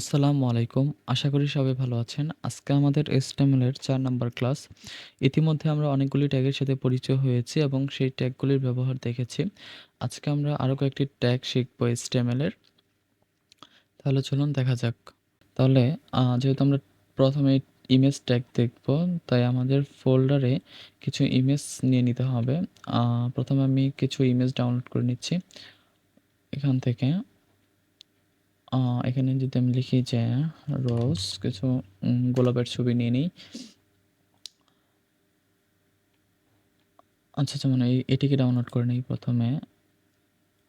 আসসালামু আলাইকুম। আশা করি সবাই ভালো আছেন। আজকে আমাদের এর ৪ নাম্বার ক্লাস। ইতিমধ্যে আমরা অনেকগুলি ট্যাগের সাথে পরিচয় হয়েছি এবং সেই ট্যাগগুলির ব্যবহার দেখেছি। আজকে আমরা আরও কয়েকটি ট্যাগ শিখব এর। তাহলে চলুন দেখা যাক। তাহলে যেহেতু আমরা প্রথমে ইমেজ ট্যাগ দেখব, তাই আমাদের ফোল্ডারে কিছু ইমেজ নিয়ে নিতে হবে। প্রথমে আমি কিছু ইমেজ ডাউনলোড করে নিচ্ছি এখান থেকে। এখানে যদি আমি লিখি যে রোজ কিছু গোলাপের ছবি নিয়ে নিই। আচ্ছা যেমন এই এটিকে ডাউনলোড করে নিই প্রথমে।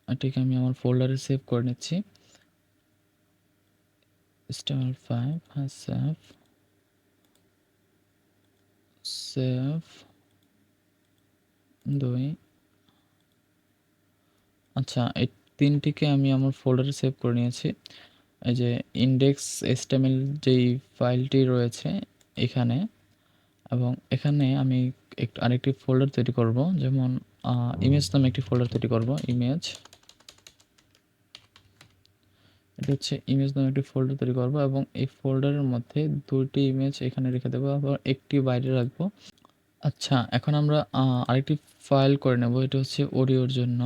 এটিকে আমি আমার ফোল্ডারে সেভ করে নিচ্ছি। HTML5 হ্যাঁ সেভ। সেভ দুই আচ্ছা এই ৩ টিকে আমি আমার ফোল্ডারে সেভ করে নিয়েছি। এই যে ইন্ডেক্স HTML যেই ফাইলটি রয়েছে এখানে, এবং এখানে আমি একটু আরেকটি ফোল্ডার তৈরি করব। যেমন ইমেজ নামে একটি ফোল্ডার তৈরি করব। ইমেজ এটা হচ্ছে ইমেজ নামে একটি ফোল্ডার তৈরি করব, এবং এই ফোল্ডারের মধ্যে দুটি ইমেজ এখানে রেখে দেবো, আবার একটি বাইরে রাখব। আচ্ছা এখন আমরা আরেকটি ফাইল করে নেব। এটা হচ্ছে অডিওর জন্য।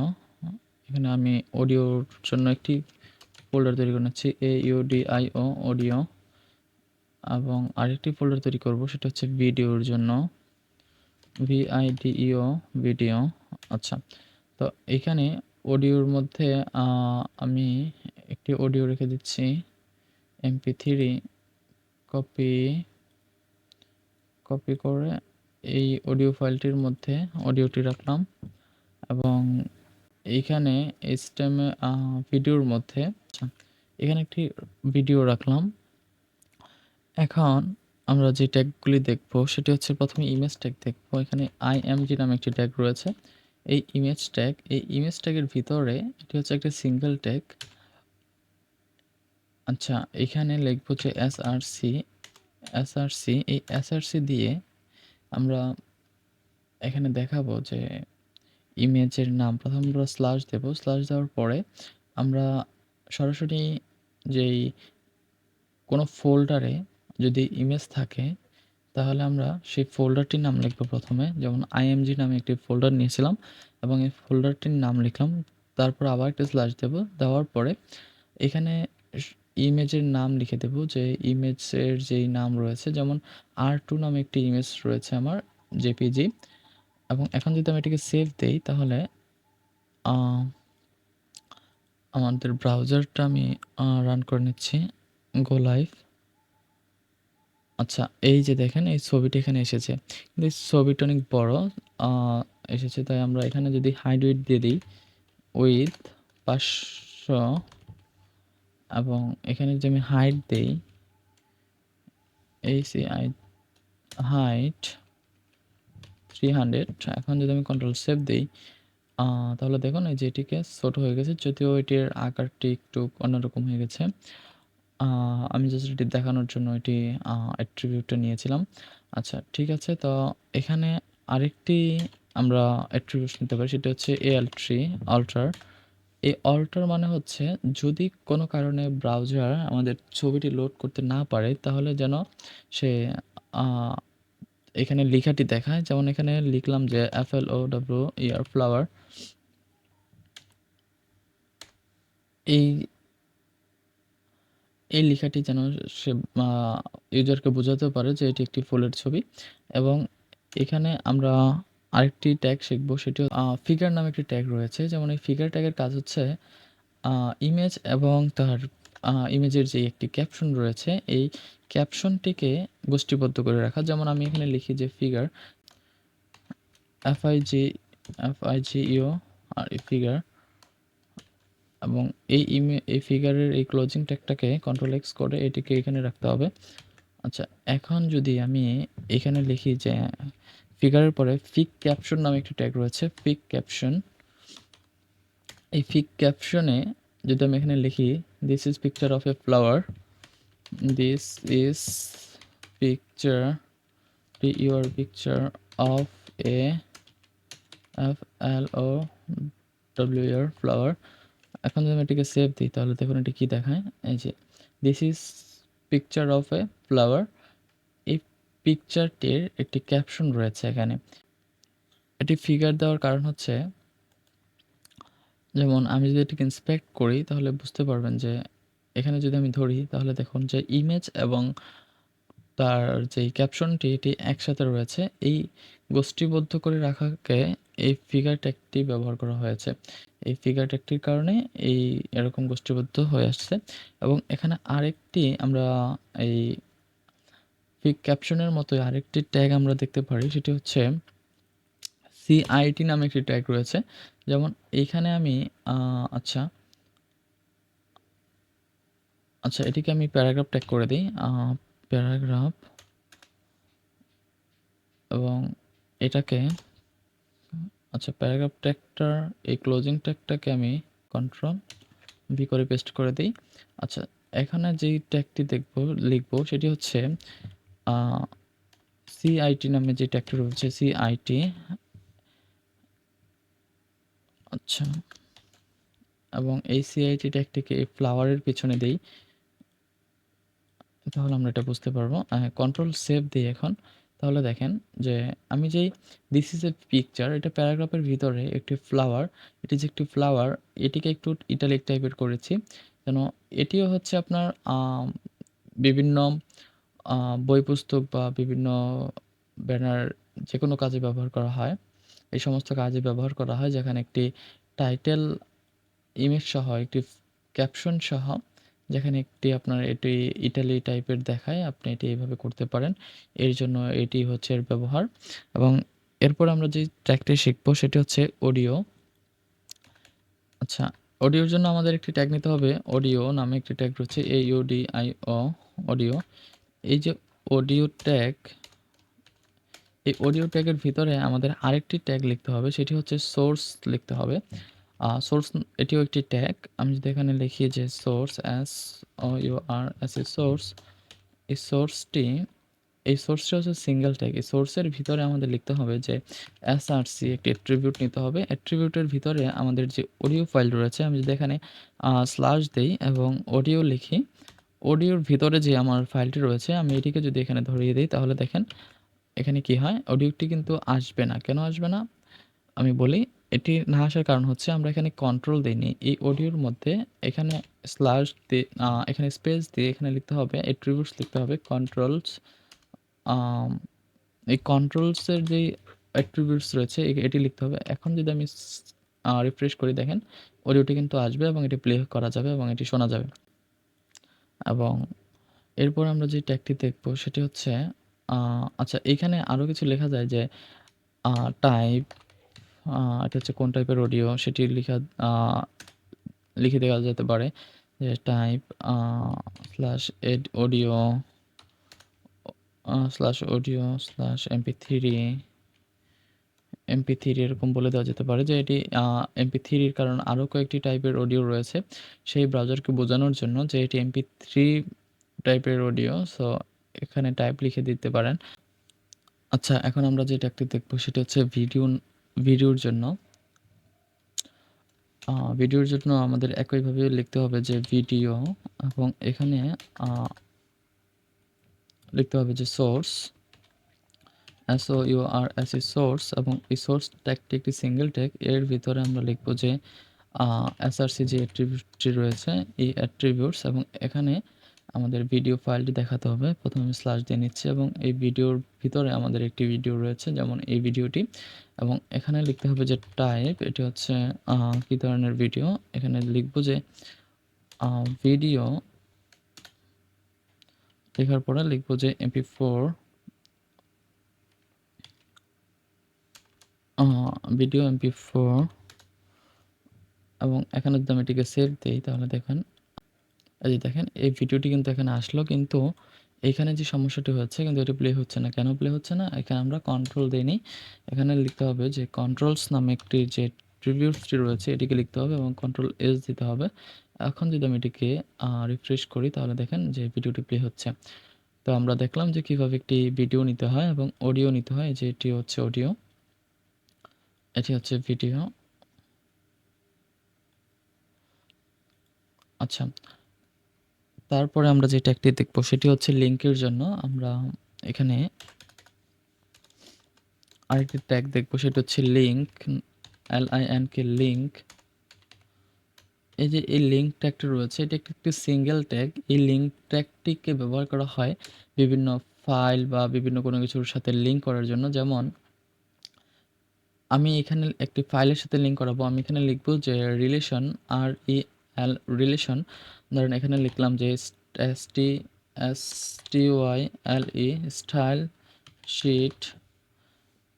এখানে আমি অডিওর জন্য একটি ফোল্ডার তৈরি করে নিচ্ছি AUDIO অডিও এবং আরেকটি ফোল্ডার তৈরি করব, সেটা হচ্ছে ভিডিওর জন্য। VIDEO ভিডিও আচ্ছা তো এখানে অডিওর মধ্যে আমি একটি অডিও রেখে দিচ্ছি। এমপি থ্রি কপি কপি করে এই অডিও ফাইলটির মধ্যে অডিওটি রাখলাম। এবং এইখানে আ ভিডিওর মধ্যে এখানে একটি ভিডিও রাখলাম। এখন আমরা যে ট্যাগগুলি দেখব সেটি হচ্ছে প্রথমে ইমেজ ট্যাগ দেখব। এখানে IMG নামে একটি ট্যাগ রয়েছে। এই ইমেজ ট্যাগ, এই ইমেজ ট্যাগের ভিতরে এটি হচ্ছে একটা সিঙ্গেল ট্যাগ। আচ্ছা এখানে লিখব যে src, src এই src দিয়ে আমরা এখানে দেখাবো যে ইমেজের নাম প্রথম আমরা স্ল্যাশ দেব। স্ল্যাশ দেওয়ার পরে আমরা সরাসরি যেই কোনো ফোল্ডারে যদি ইমেজ থাকে, তাহলে আমরা সেই ফোল্ডারটির নাম লিখব প্রথমে। যেমন আইএমজি নামে একটি ফোল্ডার নিয়েছিলাম এবং এই ফোল্ডারটির নাম লিখলাম। তারপর আবার একটা স্ল্যাশ দেব। দেওয়ার পরে এখানে ইমেজের নাম লিখে দেব যে ইমেজের যেই নাম রয়েছে, যেমন আর টু নামে একটি ইমেজ রয়েছে আমার জেপিজি এবং এখন যদি আমি এটাকে সেভ দেই, তাহলে আমাদের ব্রাউজারটা আমি রান করে নিচ্ছি। Go live. আচ্ছা এই যে দেখেন, এই ছবিটি এখানে এসেছে। কিন্তু এই ছবিটা অনেক বড় এসেছে, তাই আমরা এখানে যদি হাইড উইডথ দিয়ে দিই উইথ ৫০০ এবং এখানে যদি আমি হাইট দেই ACI হাইট 300 এখন যদি আমি কন্ট্রোল সেভ দেই তাহলে দেখুন এই যে এটিকে ছোট হয়ে গেছে, যদিও এটির আকারটি একটু অন্যরকম হয়ে গেছে। আমি জাস্ট এটি দেখানোর জন্য এটি অ্যাট্রিবিউটটা নিয়েছিলাম। আচ্ছা ঠিক আছে, তো এখানে আরেকটি আমরা অ্যাট্রিবিউটস নিতে পারি, সেটা হচ্ছে AL3 আল্টার। এই অল্টার মানে হচ্ছে যদি কোনো কারণে ব্রাউজার আমাদের ছবিটি লোড করতে না পারে, তাহলে যেন সে এখানে লেখাটি দেখায়। যেমন এখানে লিখলাম যে FLOWER ফ্লাওয়ার। এই এই লেখাটি যেন সে ইউজারকে বোঝাতে পারে যে এটি একটি ফুলের ছবি এবং এখানে আমরা আরেকটি ট্যাগ শিখব, সেটি ফিগার নামে একটি ট্যাগ রয়েছে। যেমন এই ফিগার ট্যাগের কাজ হচ্ছে ইমেজ এবং তার ইমেজের যে একটি ক্যাপশন রয়েছে, এই ক্যাপশনটিকে গোষ্ঠীবদ্ধ করে রাখা। যেমন আমি এখানে লিখি যে figure F I G F I G U R এই ফিগার এবং এই ইমে এই ফিগারের এই ক্লোজিং ট্যাগটাকে কন্ট্রোল এক্স করে এটিকে এখানে রাখতে হবে। আচ্ছা এখন যদি আমি এখানে লিখি যে ফিগারের পরে ফিক ক্যাপশন নামে একটি ট্যাগ রয়েছে ফিক ক্যাপশন। এই ফিক ক্যাপশনে যদি আমি এখানে লিখি this is picture of a flower this is picture P your picture of a F L O W R flower এখন যদি আমি এটিকে সেভ দিই, তাহলে দেখুন এটি কী দেখায়? এই যে this is picture of a flower এই পিকচারটির একটি ক্যাপশন রয়েছে এখানে। এটি ফিগার দেওয়ার কারণ হচ্ছে যেমন আমি যদি এটিকে ইন্সপেক্ট করি, তাহলে বুঝতে পারবেন যে এখানে যদি আমি ধরি, তাহলে দেখুন যে ইমেজ এবং তার যেই ক্যাপশনটি এটি একসাথে রয়েছে। এই গোষ্ঠীবদ্ধ করে রাখাকে এই ফিগার ট্যাগটি ব্যবহার করা হয়েছে। এই ফিগার ট্যাগটির কারণে এই এরকম গোষ্ঠীবদ্ধ হয়ে আসছে এবং এখানে আরেকটি আমরা এই ক্যাপশনের মতো আরেকটি ট্যাগ আমরা দেখতে পারি, সেটি হচ্ছে সিআইটি নামে একটি ট্যাগ রয়েছে। যেমন এইখানে আমি আচ্ছা। আচ্ছা এটিকে আমি প্যারাগ্রাফ ট্যাগ করে দিই। প্যারাগ্রাফ এবং এটাকে আচ্ছা প্যারাগ্রাফ ট্যাগটার এই ক্লোজিং ট্যাগটাকে আমি কন্ট্রোল ভি করে পেস্ট করে দিই। আচ্ছা এখানে যেই ট্যাগটি দেখব, লিখব, সেটি হচ্ছে সিআইটি নামে যে ট্যাগটি রয়েছে সিআইটি আচ্ছা এবং এই সিআইটি ট্যাগটিকে এই ফ্লাওয়ারের পিছনে দেই, তাহলে আমরা এটা বুঝতে পারব। কন্ট্রোল সেভ দিই এখন। তাহলে দেখেন যে আমি যেই দিস ইজ এ পিকচার এটা প্যারাগ্রাফের ভিতরে একটি ফ্লাওয়ার এটি যে একটি ফ্লাওয়ার এটিকে একটু ইটালিক টাইপের করেছি। যেন এটিও হচ্ছে আপনার বিভিন্ন বই পুস্তক বা বিভিন্ন ব্যানার যে কোনো কাজে ব্যবহার করা হয়। এই সমস্ত কাজে ব্যবহার করা হয়, যেখানে একটি টাইটেল ইমেজ সহ, একটি ক্যাপশন সহ, যেখানে একটি আপনার এটি ইটালি টাইপের দেখায়, আপনি এটি এইভাবে করতে পারেন। এর জন্য এটি হচ্ছে এর ব্যবহার। এবং এরপর আমরা যে ট্র্যাকটি শিখব, সেটি হচ্ছে অডিও আচ্ছা অডিওর জন্য আমাদের একটি ট্যাগ নিতে হবে। অডিও নামে একটি ট্যাগ রয়েছে A D I O audio এই যে অডিও ট্যাগ এই অডিও ট্যাগের ভিতরে আমাদের আরেকটি ট্যাগ লিখতে হবে, সেটি হচ্ছে সোর্স লিখতে হবে। সোর্স এটিও একটি ট্যাগ আমি যদি এখানে লিখি যে source S O U R S A source এই সোর্সটি এই সোর্সটি হচ্ছে সিঙ্গেল ট্যাগ এই সোর্সের ভিতরে আমাদের লিখতে হবে যে এস আর সি একটি অ্যাট্রিবিউট নিতে হবে। অ্যাট্রিবিউটের ভিতরে আমাদের যে অডিও ফাইল রয়েছে, আমি যদি এখানে স্ল্যাশ দিই এবং অডিও লিখি অডিওর ভিতরে যে আমার ফাইলটি রয়েছে, আমি এটিকে যদি এখানে ধরিয়ে দিই, তাহলে দেখেন এখানে কি হয়? অডিওটি কিন্তু আসবে না। কেন আসবে না? আমি বলি এটি না আসার কারণ হচ্ছে আমরা এখানে কন্ট্রোল দিইনি। এই অডিওর মধ্যে এখানে স্ল্যাশ দিয়ে এখানে স্পেস দিয়ে এখানে লিখতে হবে এট্রিবিউটস লিখতে হবে কন্ট্রোলস এই কন্ট্রোলসের যে অ্যাট্রিবিউটস রয়েছে এটি লিখতে হবে। এখন যদি আমি রিফ্রেশ করি দেখেন অডিওটি কিন্তু আসবে এবং এটি প্লে করা যাবে এবং এটি শোনা যাবে। এবং এরপর আমরা যে ট্যাগটি দেখব, সেটি হচ্ছে আচ্ছা এখানে আরও কিছু লেখা যায় যে টাইপ এটা হচ্ছে কোন টাইপের অডিও সেটি লিখা লিখে দেওয়া যেতে পারে। যে type slash add audio slash audio slash MP three MP three এরকম বলে দেওয়া যেতে পারে। যে এটি এমপি থ্রির কারণ আরও কয়েকটি টাইপের অডিও রয়েছে সেই ব্রাউজারকে বোঝানোর জন্য যে এটি এমপি থ্রি টাইপের অডিও সো এখানে টাইপ লিখে দিতে পারেন। আচ্ছা এখন আমরা যে ট্যাগটি দেখব সেটা হচ্ছে ভিডিও ভিডিওর জন্য ভিডিওর জন্য আমাদের একইভাবে লিখতে হবে যে ভিডিও এবং এখানে লিখতে হবে যে source S O U R S E source এবং এই সোর্স ট্যাগটি একটি সিঙ্গেল ট্যাগ এর ভিতরে আমরা লিখব যে এস আর সি যে অ্যাট্রিবিউটটি রয়েছে, এই অ্যাট্রিবিউটস এবং এখানে আমাদের ভিডিও ফাইলটি দেখাতে হবে। প্রথমে আমি স্ল্যাশ দিয়ে নিচ্ছি এবং এই ভিডিওর ভিতরে আমাদের একটি ভিডিও রয়েছে, যেমন এই ভিডিওটি এবং এখানে লিখতে হবে যে টাইপ এটি হচ্ছে কী ধরনের ভিডিও এখানে লিখব যে ভিডিও লেখার পরে লিখব যে MP four video MP four এবং এখানে যদি আমি এটিকে সেভ দিই, তাহলে দেখেন এই যে দেখেন, এই ভিডিওটি কিন্তু এখানে আসলো, কিন্তু এখানে যে সমস্যাটি হচ্ছে, কিন্তু এটি প্লে হচ্ছে না। কেন প্লে হচ্ছে না? এখানে আমরা কন্ট্রোল দিইনি এখানে লিখতে হবে যে কন্ট্রোলস নামে একটি যে ট্রিবিউটসটি রয়েছে, এটিকে লিখতে হবে এবং কন্ট্রোল এস দিতে হবে। এখন যদি আমি এটিকে রিফ্রেশ করি, তাহলে দেখেন যে ভিডিওটি প্লে হচ্ছে। তো আমরা দেখলাম যে কীভাবে একটি ভিডিও নিতে হয় এবং অডিও নিতে হয়। যে এটি হচ্ছে অডিও এটি হচ্ছে ভিডিও আচ্ছা তারপরে আমরা যে ট্যাগটি দেখব, সেটি হচ্ছে লিঙ্কের জন্য আমরা এখানে আরেকটি ট্যাগ দেখব, সেটা হচ্ছে link L I N K link এই যে এই লিঙ্ক ট্যাগটি রয়েছে, এটি একটি একটি সিঙ্গেল ট্যাগ এই লিঙ্ক ট্যাগটিকে ব্যবহার করা হয় বিভিন্ন ফাইল বা বিভিন্ন কোনো কিছুর সাথে লিঙ্ক করার জন্য। যেমন, আমি এখানে একটি ফাইলের সাথে লিঙ্ক করাবো। আমি এখানে লিখব যে রিলেশন আর ই এল রিলেশন ধরেন এখানে লিখলাম যে S T S T Y L E style sheet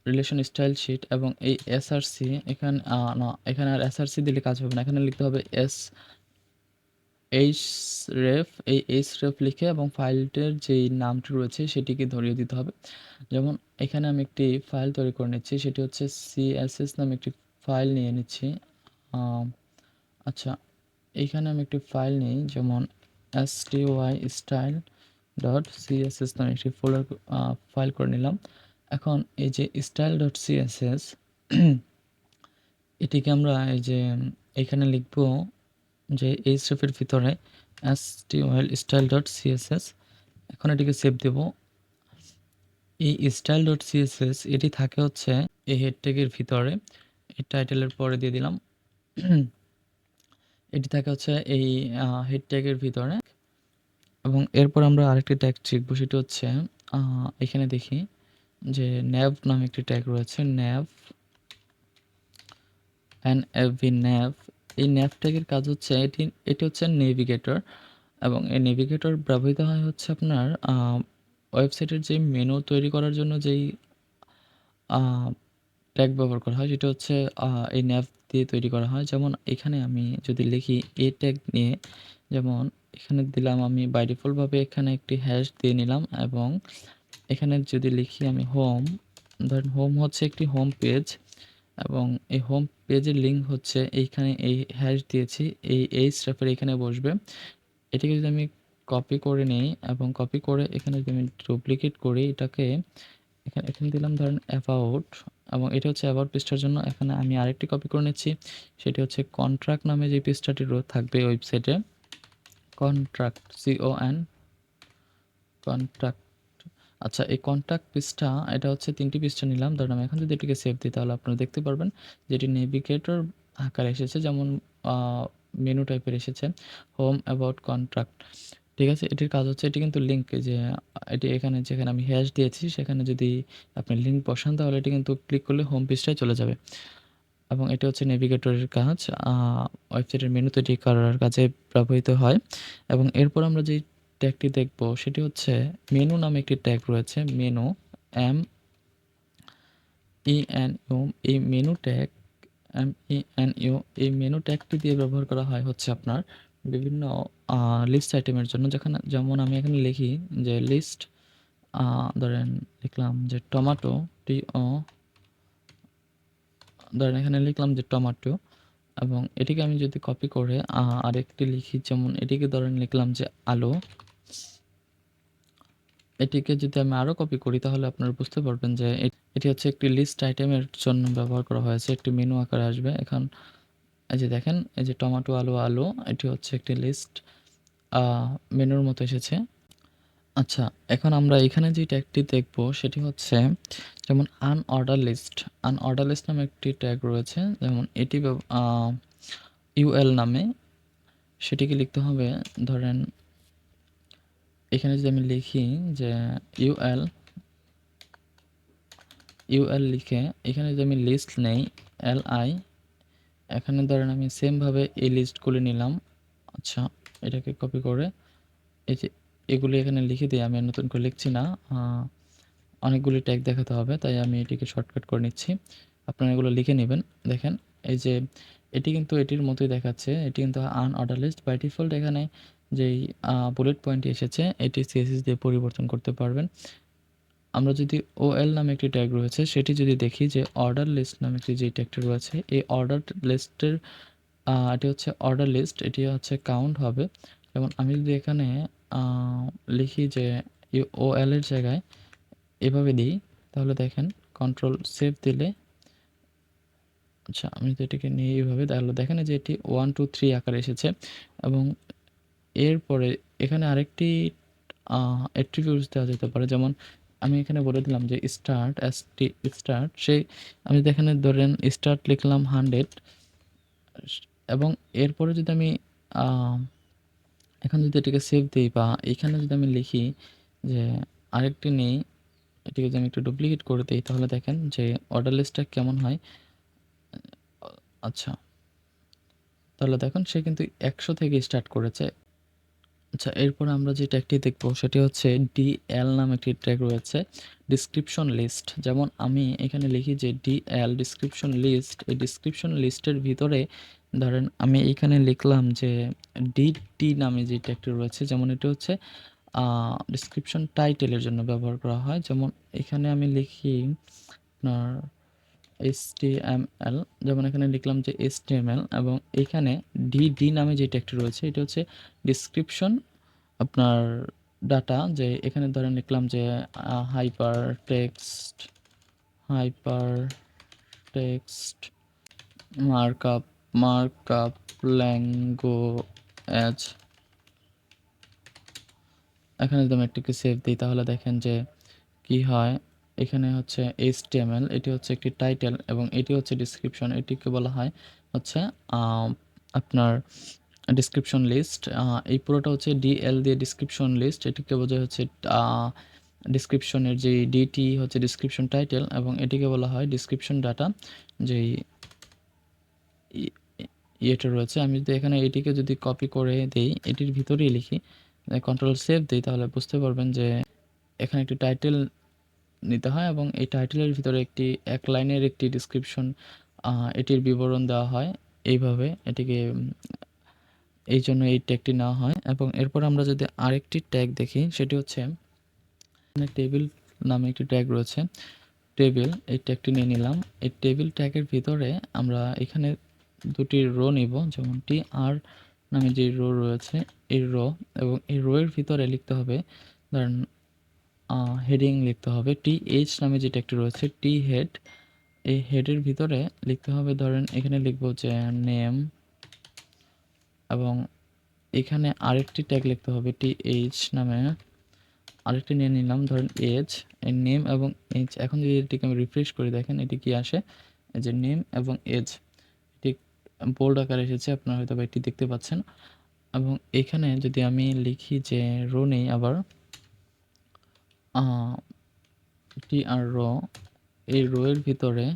relation style sheet এবং এই এসআরসি এখানে না, এখানে আর এসআরসি দিলে কাজ হবে না। এখানে লিখতে হবে এস এইচ রেফ এই এইচ রেফ লিখে এবং ফাইলটির যেই নামটি রয়েছে সেটিকে ধরিয়ে দিতে হবে। যেমন এখানে আমি একটি ফাইল তৈরি করে নিচ্ছি, সেটি হচ্ছে সিএসএস নামে একটি ফাইল নিয়ে নিচ্ছি। আচ্ছা এইখানে আমি একটি ফাইল নিই, যেমন S T Y style dot CSS নামে একটি ফোল্ডার ফাইল করে নিলাম। এখন এই যে স্টাইল ডট সিএসএস এটিকে আমরা এই যে, এখানে লিখব যে এই স্টেপের ভিতরে এস টি ওয়েল স্টাইল ডট সিএসএস এখন এটিকে সেভ দেব। এই স্টাইল ডট সিএসএস এটি থাকে হচ্ছে এই হেড ট্যাগের ভিতরে। এই টাইটেলের পরে দিয়ে দিলাম। এটি থাকে হচ্ছে এই হেড ট্যাগের ভিতরে। এবং এরপর আমরা আরেকটি ট্যাগ শিখব, সেটি হচ্ছে এখানে দেখি যে ন্যাভ নামে একটি ট্যাগ রয়েছে nav N F V nav এই ন্যাভ ট্যাগের কাজ হচ্ছে, এটি এটি হচ্ছে নেভিগেটর এবং এই নেভিগেটর ব্যবহৃত হয় হচ্ছে আপনার ওয়েবসাইটের যে মেনু তৈরি করার জন্য যেই ট্যাগ ব্যবহার করা হয় সেটা হচ্ছে এই ন্যাপ দিয়ে তৈরি করা হয়। যেমন এখানে আমি যদি লিখি এ ট্যাগ নিয়ে, যেমন এখানে দিলাম আমি বাই ডিফল্টভাবে এখানে একটি হ্যাশ দিয়ে নিলাম এবং এখানে যদি লিখি আমি হোম ধরেন হোম হচ্ছে একটি হোম পেজ এবং এই হোম পেজের লিঙ্ক হচ্ছে এইখানে এই হ্যাশ দিয়েছি, এই এই স্টাফের এখানে বসবে। এটিকে যদি আমি কপি করে নিই এবং কপি করে এখানে যদি আমি ডুপ্লিকেট করি, এটাকে এখানে এখানে দিলাম ধরেন অ্যাবাউট এবং এটা হচ্ছে অ্যাবাউট পৃষ্ঠার জন্য। এখানে আমি আরেকটি কপি করে নিচ্ছি। সেটি হচ্ছে কন্ট্রাক্ট নামে যে রো- থাকবে ওয়েবসাইটে কন্ট্রাক্ট সিও এন কন্ট্রাক্ট আচ্ছা এই কন্ট্যাক্ট পৃষ্ঠা এটা হচ্ছে তিনটি পৃষ্ঠা নিলাম। ধরুন আমি এখন যদি এটিকে সেভ দিই, তাহলে আপনারা দেখতে পারবেন যেটি নেভিগেটর আকারে এসেছে, যেমন মেনু টাইপের এসেছে হোম অ্যাবাউট কন্ট্রাক্ট ঠিক আছে? এটির কাজ হচ্ছে, এটি কিন্তু লিঙ্ক যে এটি এখানে যেখানে আমি হ্যাশ দিয়েছি, সেখানে যদি আপনি লিঙ্ক বসান, তাহলে এটি কিন্তু ক্লিক করলে হোম পৃষ্ঠায় চলে যাবে। এবং এটি হচ্ছে নেভিগেটরের কাজ ওয়েবসাইটের মেনু তৈরি করার কাজে ব্যবহৃত হয়। এবং এরপর আমরা যেই ট্যাগটি দেখব, সেটি হচ্ছে মেনু নামে একটি ট্যাগ রয়েছে menu M E N U এই menu tag M E N U এই মেনু ট্যাগটি দিয়ে ব্যবহার করা হয় হচ্ছে আপনার বিভিন্ন লিস্ট আইটেমের জন্য যেখানে, যেমন আমি এখানে লিখি যে লিস্ট ধরেন লিখলাম যে টমাটো টি ও ধরেন এখানে লিখলাম যে টমাটো এবং এটিকে আমি যদি কপি করে আরেকটি লিখি, যেমন এটিকে ধরেন লিখলাম যে আলো। এটিকে যদি আমি আরও কপি করি, তাহলে আপনারা বুঝতে পারবেন যে এটি হচ্ছে একটি লিস্ট আইটেমের জন্য ব্যবহার করা হয়েছে, একটি মেনু আকারে আসবে। এখন এই যে দেখেন, এই যে টমেটো আলু আলু, এটি হচ্ছে একটি লিস্ট মেনুর মতো এসেছে। আচ্ছা এখন আমরা এখানে যে ট্যাগটি দেখব, সেটি হচ্ছে যেমন আনঅর্ডার লিস্ট আনঅর্ডার লিস্ট নামে একটি ট্যাগ রয়েছে, যেমন এটি ইউএল নামে। সেটিকে লিখতে হবে, ধরেন, এখানে যদি আমি লিখি যে ইউএল ইউএল লিখে, এখানে যদি আমি লিস্ট নেই এল আই এখানে ধরেন আমি সেমভাবে এই লিস্টগুলি নিলাম। আচ্ছা এটাকে কপি করে এই যে এগুলি এখানে লিখে দিই, আমি নতুন করে লিখছি না। অনেকগুলি ট্যাগ দেখাতে হবে, তাই আমি এটিকে শর্টকাট করে নিচ্ছি। আপনারা এগুলো লিখে নেবেন। দেখেন, এই যে এটি কিন্তু এটির মতোই দেখাচ্ছে। এটি কিন্তু আনঅর্ডার লিস্ট বাই ডিফল্ট এখানে যেই বুলেট পয়েন্টটি এসেছে, এটি সিএসএস দিয়ে পরিবর্তন করতে পারবেন। আমরা যদি ওএল নামে একটি ট্যাগ রয়েছে, সেটি যদি দেখি যে অর্ডার লিস্ট নামে একটি যে ট্যাগটি রয়েছে, এই অর্ডার লিস্টের এটি হচ্ছে অর্ডার লিস্ট এটি হচ্ছে কাউন্ট হবে। যেমন আমি যদি এখানে লিখি যে ওএল এর জায়গায় এভাবে দিই, তাহলে দেখেন কন্ট্রোল সেভ দিলে আচ্ছা আমি তো এটাকে নিয়ে এইভাবে, তাহলে দেখেন যে এটি ওয়ান টু থ্রি আকারে এসেছে। এবং এরপরে এখানে আরেকটি অ্যাট্রিবিউটস দেওয়া যেতে পারে, যেমন আমি এখানে বলে দিলাম যে স্টার্ট এস টি স্টার্ট সেই আমি যদি এখানে ধরেন স্টার্ট লিখলাম হান্ড্রেড এবং এরপরে যদি আমি এখন যদি এটাকে সেভ দিই বা এখানে যদি আমি লিখি যে আরেকটি নেই, এটিকে যদি আমি একটু ডুপ্লিকেট করে দিই, তাহলে দেখেন যে অর্ডার লিস্টটা কেমন হয়? আচ্ছা তাহলে দেখুন সে কিন্তু একশো থেকে স্টার্ট করেছে। আচ্ছা এরপর আমরা যে ট্যাগটি দেখব সেটি হচ্ছে ডিএল নামে একটি ট্যাগ রয়েছে ডিসক্রিপশন লিস্ট যেমন আমি এখানে লিখি যে ডিএল ডিসক্রিপশন লিস্ট এই ডিসক্রিপশন লিস্টের ভিতরে ধরেন আমি এখানে লিখলাম যে ডিটি নামে যে ট্যাগটি রয়েছে, যেমন এটা হচ্ছে ডিসক্রিপশন টাইটেলের জন্য ব্যবহার করা হয়। যেমন এখানে আমি লিখি আপনার HTML যেমন এখানে লিখলাম যে HTML এবং এখানে ডিডি নামে যে ট্যাগটি রয়েছে, এটা হচ্ছে ডিসক্রিপশন আপনার ডাটা যে এখানে ধরেন লিখলাম যে hyper text hyper text markup markup language এখানে যদি আমি একটিকে সেভ দিই, তাহলে দেখেন যে কি হয়? এখানে হচ্ছে HTML এটি হচ্ছে একটি টাইটেল এবং এটি হচ্ছে ডিসক্রিপশন এটিকে বলা হয় হচ্ছে আপনার ডিসক্রিপশন লিস্ট এই পুরোটা হচ্ছে ডিএল দিয়ে ডিসক্রিপশন লিস্ট এটিকে বোঝা হচ্ছে ডিসক্রিপশনের যে ডিটি হচ্ছে ডিসক্রিপশন টাইটেল এবং এটিকে বলা হয় ডিসক্রিপশন ডাটা যেই ইয়েটা রয়েছে। আমি যদি এখানে এটিকে যদি কপি করে দেই, এটির ভিতরেই লিখি কন্ট্রোল সেভ দিই, তাহলে বুঝতে পারবেন যে এখানে একটি টাইটেল নিতে হয় এবং এই টাইটেলের ভিতরে একটি, এক লাইনের একটি ডিসক্রিপশন এটির বিবরণ দেওয়া হয়। এইভাবে এটিকে এই জন্য এই ট্যাগটি নেওয়া হয়। এবং এরপর আমরা যদি আরেকটি ট্যাগ দেখি, সেটি হচ্ছে টেবিল নামে একটি ট্যাগ রয়েছে। টেবিল এই ট্যাগটি নিয়ে নিলাম। এই টেবিল ট্যাগের ভিতরে আমরা এখানে দুটি রো নিব, যেমন টি আর নামে যে রো রয়েছে, এই রো এবং এই রো এর ভিতরে লিখতে হবে, ধরেন হেডিং লিখতে হবে টি এইচ নামে যে ট্যাগটি রয়েছে টি হেড এই হেডের ভিতরে লিখতে হবে, ধরেন এখানে লিখব যে নেম এবং এখানে আরেকটি ট্যাগ লিখতে হবে টি এইচ নামে, আরেকটি নিয়ে নিলাম, ধরেন এজ এই নেম এবং এজ এখন যদি এটিকে আমি রিফ্রেশ করে, দেখেন এটি কি আসে? যে নেম এবং এজ এটি বোল্ড আকারে এসেছে, আপনারা হয়তো এটি দেখতে পাচ্ছেন, এবং এখানে যদি আমি লিখি যে রো নেই আবার টি আর রো, এই রো এর ভিতরে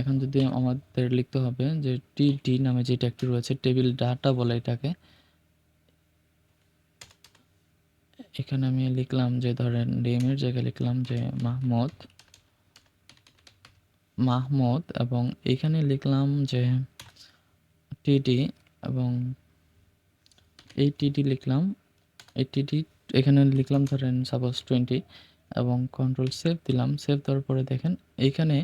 এখন যদি আমাদের লিখতে হবে যে টি ডি নামে যে ট্যাগটি রয়েছে, টেবিল ডাটা বলে এটাকে। এখানে আমি লিখলাম যে ধরেন নেমের জায়গায় লিখলাম যে মাহমুদ মাহমুদ এবং এখানে লিখলাম যে টিডি এবং এই টিডি লিখলাম, এই টিডি এখানে লিখলাম ধরেন সাপোজ টোয়েন্টি এবং কন্ট্রোল সেভ দিলাম। সেভ দেওয়ার পরে দেখেন এইখানে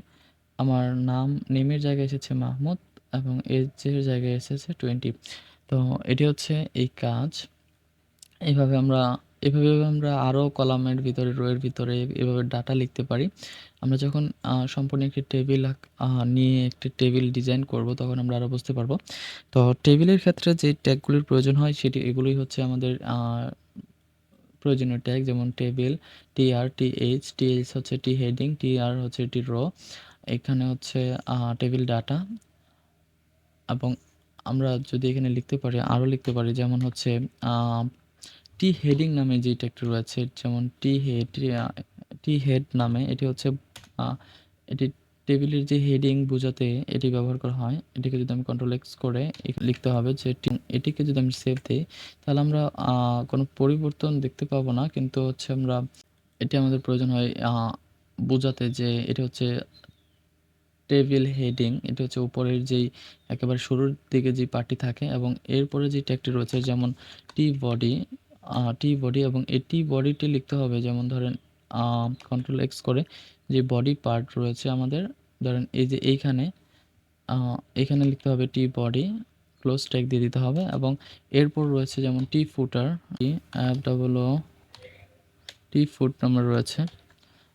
আমার নাম নেমের জায়গায় এসেছে মাহমুদ এবং এজের জায়গায় এসেছে টোয়েন্টি তো এটি হচ্ছে এই কাজ। এইভাবে আমরা, এভাবে আমরা আরও কলামের ভিতরে রোয়ের ভিতরে এভাবে ডাটা লিখতে পারি। আমরা যখন সম্পূর্ণ একটি টেবিল নিয়ে একটি টেবিল ডিজাইন করব, তখন আমরা আরও বুঝতে পারব। তো টেবিলের ক্ষেত্রে যে ট্যাগগুলির প্রয়োজন হয়, সেটি, এগুলোই হচ্ছে আমাদের প্রয়োজনীয় ট্যাগ যেমন table T R T H T H হচ্ছে টি হেডিং টি আর হচ্ছে টি রো এখানে হচ্ছে টেবিল ডাটা এবং আমরা যদি এখানে লিখতে পারি আরও লিখতে পারি, যেমন হচ্ছে টি হেডিং নামে যে ট্যাগটি রয়েছে, যেমন টি হেড টি হেড নামে, এটি হচ্ছে এটি টেবিলের যে হেডিং বোঝাতে এটি ব্যবহার করা হয়, এটিকে যদি আমি কন্ট্রোল এক্স করে লিখতে হবে যে এটিকে যদি আমি সেভ দিই, তাহলে আমরা কোনো পরিবর্তন দেখতে পাবো না। কিন্তু হচ্ছে আমরা এটি আমাদের প্রয়োজন হয় বোঝাতে যে এটি হচ্ছে টেবিল হেডিং, এটা হচ্ছে উপরের যেই একেবারে শুরুর দিকে যে পার্টি থাকে এবং এরপরে যে ট্যাগটি রয়েছে যেমন টি বডি টি বডি এবং এই টি বডিটি লিখতে হবে। যেমন ধরেন কন্ট্রোল এক্স করে যে বডি পার্ট রয়েছে আমাদের, ধরেন এই যে এইখানে এখানে লিখতে হবে টি বডি ক্লোজ ট্যাগ দিয়ে দিতে হবে এবং এরপর রয়েছে যেমন T footer T app double O T foot number রয়েছে।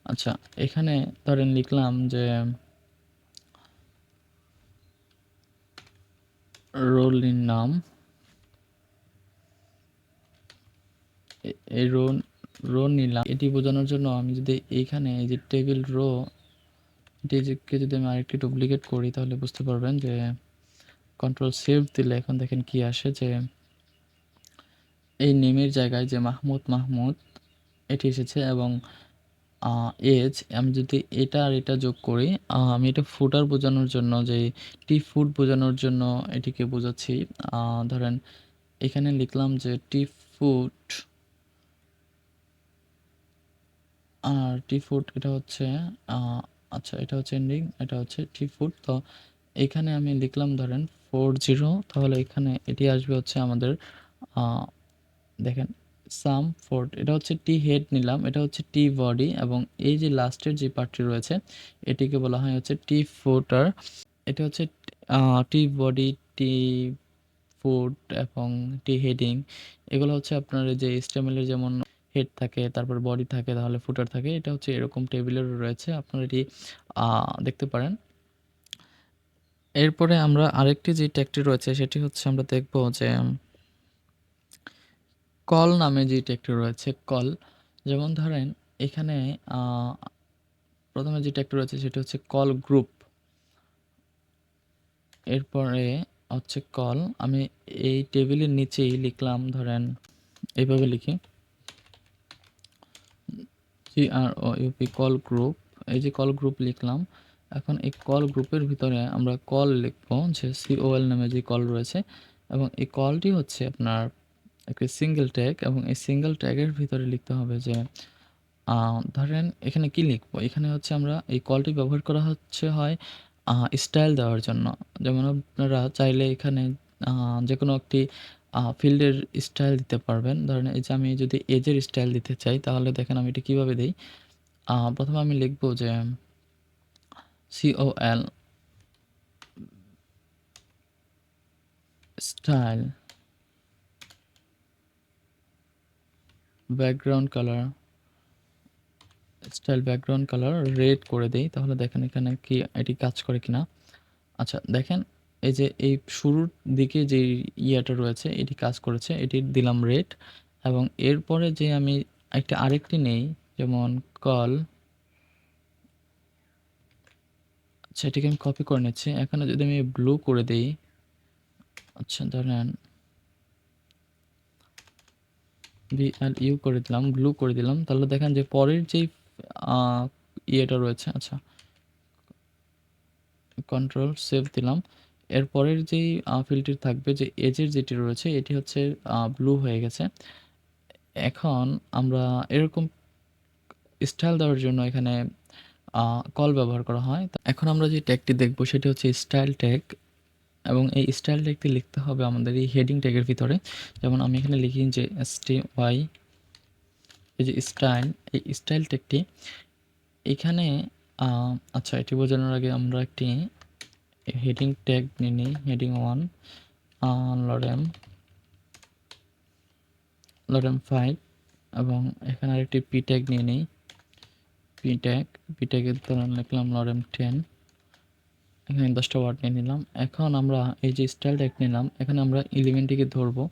আচ্ছা এখানে ধরেন লিখলাম যে রোলির নাম এই রো রো নিলাম। এটি বোঝানোর জন্য আমি যদি এইখানে এই যে টেবিল রো এটিকে যদি আমি আরেকটি ডুপ্লিকেট করি, তাহলে বুঝতে পারবেন যে কন্ট্রোল সেভ দিলে এখন দেখেন কি আসে যে এই নেমের জায়গায় যে মাহমুদ মাহমুদ, এটি এসেছে এবং এজ আমি যদি এটা আর এটা যোগ করি আমি এটা ফুটার বোঝানোর জন্য, যে টি ফুট বোঝানোর জন্য এটিকে বোঝাচ্ছি ধরেন এখানে লিখলাম যে টি ফুট আর টি ফুড এটা হচ্ছে আচ্ছা এটা হচ্ছে এন্ডিং এটা হচ্ছে টি ফুড। তো এখানে আমি লিখলাম ধরেন ফোর জিরো তাহলে এখানে এটি আসবে হচ্ছে আমাদের দেখেন সাম ফোর্ট এটা হচ্ছে টি হেড নিলাম, এটা হচ্ছে টি বডি এবং এই যে লাস্টের যে পার্টটি রয়েছে, এটিকে বলা হয় হচ্ছে টি ফুটার এটা হচ্ছে টি বডি টি ফুট এবং টি হেডিং এগুলো হচ্ছে আপনার যে স্টেমেলের যেমন হেড থাকে, তারপর বডি থাকে, তাহলে ফুটার থাকে, এটা হচ্ছে এরকম টেবিলের রয়েছে, আপনারা এটি দেখতে পারেন। এরপরে আমরা আরেকটি যে ট্যাগটি রয়েছে, সেটি হচ্ছে আমরা দেখব যে কল নামে যে ট্যাগটি রয়েছে কল যেমন ধরেন এখানে প্রথমে যে ট্যাগটি রয়েছে, সেটি হচ্ছে কল গ্রুপ এরপরে হচ্ছে কল আমি এই টেবিলের নিচেই লিখলাম, ধরেন এইভাবে লিখি। আর ও ইউপি কল গ্রুপ এই যে কল গ্রুপ লিখলাম, এখন এই কল গ্রুপের ভিতরে আমরা কল লিখব যে সিওএল নামে যে কল রয়েছে, এবং এই কলটি হচ্ছে আপনার একটি সিঙ্গেল ট্যাগ এবং এই সিঙ্গেল ট্যাগের ভিতরে লিখতে হবে যে ধরেন এখানে কি লিখব? এখানে হচ্ছে আমরা এই কলটি ব্যবহার করা হচ্ছে হয় স্টাইল দেওয়ার জন্য। যেমন আপনারা চাইলে এখানে যে কোনো একটি ফিল্ডের স্টাইল দিতে পারবেন। ধরেন এই যে আমি যদি এজের স্টাইল দিতে চাই, তাহলে দেখেন আমি এটা কীভাবে দিই? প্রথমে আমি লিখব যে COL style background colour style background colour red করে দেই। তাহলে দেখেন এখানে কি, এটি কাজ করে কিনা। আচ্ছা দেখেন এই যে, এই শুরুর দিকে যে ইয়েটা রয়েছে, এটি কাজ করেছে, এটি দিলাম রেড এবং এরপরে যে আমি একটা আরেকটি নেই, যেমন কল এটিকে আমি কপি করে নিচ্ছি। এখানে যদি আমি ব্লু করে দিই আচ্ছা ধরেন বিএল ইউ করে দিলাম ব্লু করে দিলাম, তাহলে দেখেন যে পরের যেই ইয়েটা রয়েছে আচ্ছা কন্ট্রোল সেভ দিলাম। এর পরের যেই ফিল্ডটি থাকবে যে এজের যেটি রয়েছে, এটি হচ্ছে ব্লু হয়ে গেছে। এখন আমরা এরকম স্টাইল দেওয়ার জন্য এখানে কল ব্যবহার করা হয়। এখন আমরা যে ট্যাগটি দেখব, সেটি হচ্ছে স্টাইল ট্যাগ এবং এই স্টাইল ট্যাগটি লিখতে হবে আমাদের এই হেডিং ট্যাগের ভিতরে। যেমন আমি এখানে লিখি যে এস টি ওয়াই এই যে স্টাইল এই স্টাইল ট্যাগটি এখানে আচ্ছা এটি বোঝানোর আগে আমরা একটি হেডিং ট্যাগ নিয়ে নিই heading one lorem lorem five এবং এখানে আরেকটি পি ট্যাগ নিয়ে নিই পি ট্যাগ পি ট্যাগের ধরুন লিখলাম লরেম টেন এখানে দশটা ওয়ার্ড নিয়ে নিলাম। এখন আমরা এই যে স্টাইল ট্যাগ নিলাম, এখানে আমরা এলিমেন্টটিকে ধরবো।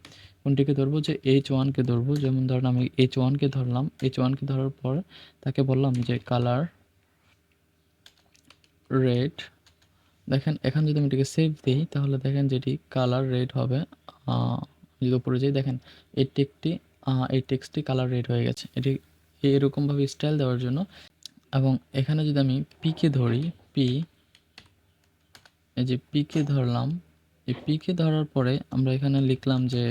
কোনটিকে ধরবো? যে এইচ ওয়ানকে ধরবো। যেমন ধরুন আমি এইচ ওয়ানকে ধরলাম। এইচ ওয়ানকে ধরার পর তাকে বললাম যে কালার রেড দেখেন, এখন যদি আমি এটাকে সেভ দিই, তাহলে দেখেন যেটি কালার রেড হবে। যদি উপরে যাই, দেখেন এই টেকটি এই টেক্সটটি কালার রেড হয়ে গেছে। এটি এরকমভাবে স্টাইল দেওয়ার জন্য। এবং এখানে যদি আমি পিকে ধরি পি এই যে পিকে ধরলাম, এই পিকে ধরার পরে আমরা এখানে লিখলাম যে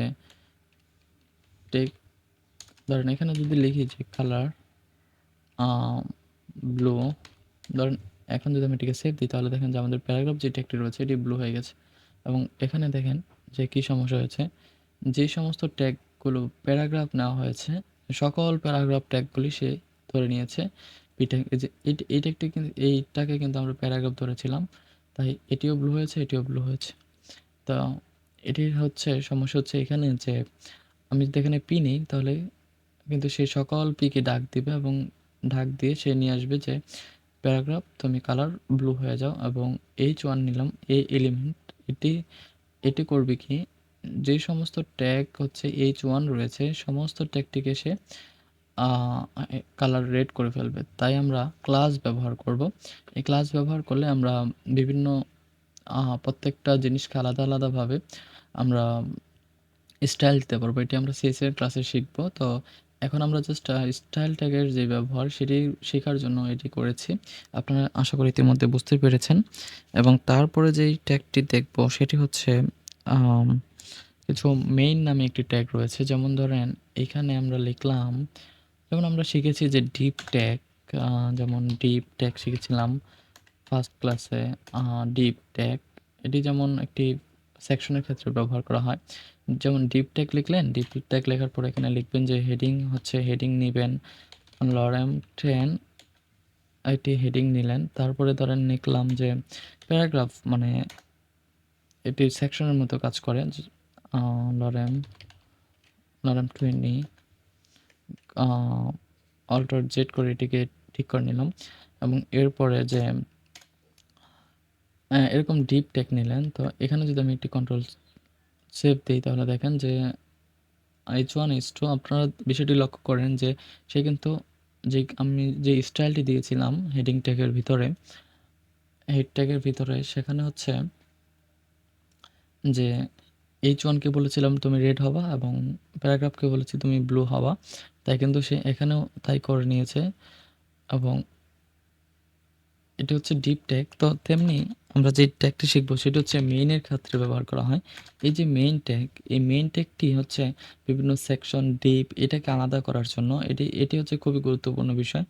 টেক ধরেন এখানে যদি লিখি যে কালার ব্লু ধরেন এখন যদি আমি এটিকে সেভ দিই, তাহলে দেখেন যে আমাদের প্যারাগ্রাফ যে টেকটি রয়েছে, এটি ব্লু হয়ে গেছে। এবং এখানে দেখেন যে কী সমস্যা হয়েছে। যে সমস্ত ট্যাগগুলো প্যারাগ্রাফ নেওয়া হয়েছে, সকল প্যারাগ্রাফ ট্যাগগুলি সে ধরে নিয়েছে। এই ট্যাগটি কিন্তু এইটাকে কিন্তু আমরা প্যারাগ্রাফ ধরেছিলাম। তাই এটিও ব্লু হয়েছে, এটিও ব্লু হয়েছে। তো এটির হচ্ছে, সমস্যা হচ্ছে এখানে যে, আমি যদি এখানে পি নিই, তাহলে কিন্তু সে সকল পিকে ডাক দিবে এবং ডাক দিয়ে সে নিয়ে আসবে যে প্যারাগ্রাফ তুমি কালার ব্লু হয়ে যাও এবং এইচ ওয়ান নিলাম এই এলিমেন্ট এটি এটি করবে কি যে সমস্ত ট্যাগ হচ্ছে H1 রয়েছে সমস্ত ট্যাগটিকে সে কালার রেড করে ফেলবে। তাই আমরা ক্লাস ব্যবহার করব। এই ক্লাস ব্যবহার করলে আমরা বিভিন্ন প্রত্যেকটা জিনিসকে আলাদা, আলাদাভাবে আমরা স্টাইল দিতে পারব। এটি আমরা CSS এর ক্লাসে শিখব তো এখন আমরা জাস্ট স্টাইল ট্যাগের যে ব্যবহার সেটি শেখার জন্য এটি করেছি। আপনারা আশা করি ইতিমধ্যে বুঝতে পেরেছেন এবং তারপরে যেই ট্যাগটি দেখব সেটি হচ্ছে কিছু মেইন নামে একটি ট্যাগ রয়েছে। যেমন ধরেন, এখানে আমরা লিখলাম, যেমন আমরা শিখেছি যে ডিপ ট্যাগ যেমন ডিপ ট্যাগ শিখেছিলাম ফার্স্ট ক্লাসে ডিপ ট্যাগ এটি যেমন একটি সেকশনের ক্ষেত্রে ব্যবহার করা হয়। যেমন ডিপ ট্যাগ লিখলেন, ডিপ ট্যাগ লেখার পরে এখানে লিখবেন যে হেডিং হচ্ছে হেডিং নেবেন লরেম 10 এটি হেডিং নিলেন। তারপরে ধরেন লিখলাম যে প্যারাগ্রাফ মানে এটি সেকশনের মতো কাজ করে। লরেম লরেম 20 আ অল্টার জেড করে এটিকে ঠিক করে নিলাম এবং এরপরে যে এরকম ডিপ টেক নিলেন। তো এখানে যদি আমি একটি কন্ট্রোল সেভ দেই তাহলে দেখেন যে H1, H2 আপনারা বিষয়টি লক্ষ্য করেন যে সে কিন্তু যে আমি যে স্টাইলটি দিয়েছিলাম হেডিং ট্যাগের ভিতরে, হেড ট্যাগের ভিতরে সেখানে হচ্ছে যে এইচ ওয়ানকে বলেছিলাম তুমি রেড হবা এবং প্যারাগ্রাফকে বলেছি তুমি ব্লু হবা। তাই কিন্তু সে এখানেও তাই করে নিয়েছে এবং এটি হচ্ছে ডিপ ট্যাগ। তো তেমনি আমরা যে ট্যাগটি শিখব সেটি হচ্ছে মেইনের ক্ষেত্রে ব্যবহার করা হয়। এই যে মেইন ট্যাগ, এই মেইন ট্যাগটি হচ্ছে বিভিন্ন সেকশন, ডিপ এটাকে আলাদা করার জন্য এটি এটি হচ্ছে খুবই গুরুত্বপূর্ণ বিষয়।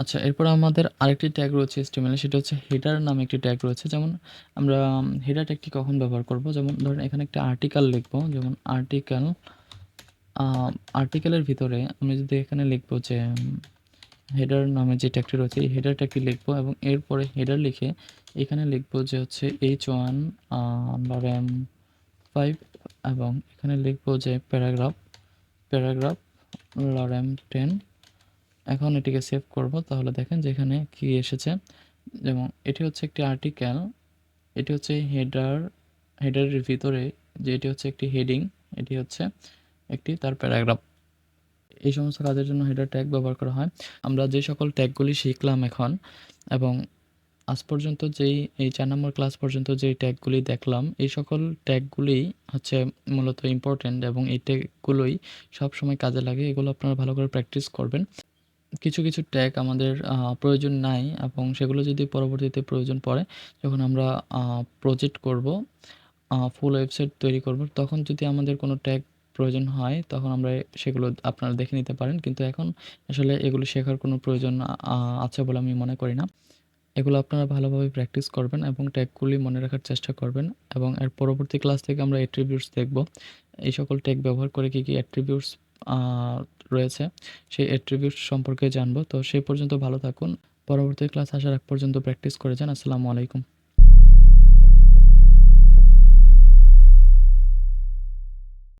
আচ্ছা এরপর আমাদের আরেকটি ট্যাগ রয়েছে HTML এ সেটা হচ্ছে হেডার নামে একটি ট্যাগ রয়েছে। যেমন আমরা হেডার ট্যাগটি কখন ব্যবহার করব? যেমন ধরেন এখানে একটা আর্টিকেল লিখব। যেমন আর্টিকেল আর্টিকেলের ভিতরে আমি যদি এখানে লিখব যে হেডার নামে যে ট্যাগটি রয়েছে এই হেডার ট্যাগটি লিখব এবং এরপরে হেডার লিখে এখানে লিখব যে হচ্ছে H1 আ লরেম 5 এবং এখানে লিখব যে প্যারাগ্রাফ, প্যারাগ্রাফ লরেম 10 এখন এটিকে সেভ করব তাহলে দেখেন যে এখানে কি এসেছে। যেমন এটি হচ্ছে একটি আর্টিকেল, এটি হচ্ছে হেডার, হেডারের ভিতরে যে এটি হচ্ছে একটি হেডিং, এটি হচ্ছে একটি তার প্যারাগ্রাফ। এই সমস্ত কাজের জন্য হেডার ট্যাগ ব্যবহার করা হয়। আমরা যে সকল ট্যাগগুলি শিখলাম এখন এবং আজ পর্যন্ত যেই এই চার নম্বর ক্লাস পর্যন্ত যেই ট্যাগগুলি দেখলাম এই সকল ট্যাগগুলিই হচ্ছে মূলত ইম্পোর্টেন্ট এবং এই ট্যাগগুলোই সবসময় কাজে লাগে। এগুলো আপনারা ভালো করে প্র্যাকটিস করবেন। কিছু, কিছু ট্যাগ আমাদের প্রয়োজন নাই এবং সেগুলো যদি পরবর্তীতে প্রয়োজন পড়ে যখন আমরা প্রজেক্ট করব, ফুল ওয়েবসাইট তৈরি করব তখন যদি আমাদের কোনো ট্যাগ প্রয়োজন হয় তখন আমরা সেগুলো আপনারা দেখে নিতে পারেন। কিন্তু এখন আসলে এগুলো শেখার কোনো প্রয়োজন আছে বলে আমি মনে করি না। এগুলো আপনারা ভালোভাবে প্র্যাকটিস করবেন এবং ট্যাগগুলি মনে রাখার চেষ্টা করবেন এবং এর পরবর্তী ক্লাস থেকে আমরা অ্যাট্রিবিউটস দেখব। এই সকল ট্যাগ ব্যবহার করে কী, কী অ্যাট্রিবিউটস রয়েছে সেই অ্যাট্রিবিউটস সম্পর্কে জানব। তো সেই পর্যন্ত ভালো থাকুন। পরবর্তী ক্লাস আসার আগ পর্যন্ত প্র্যাকটিস করে যান। আসসালামু আলাইকুম।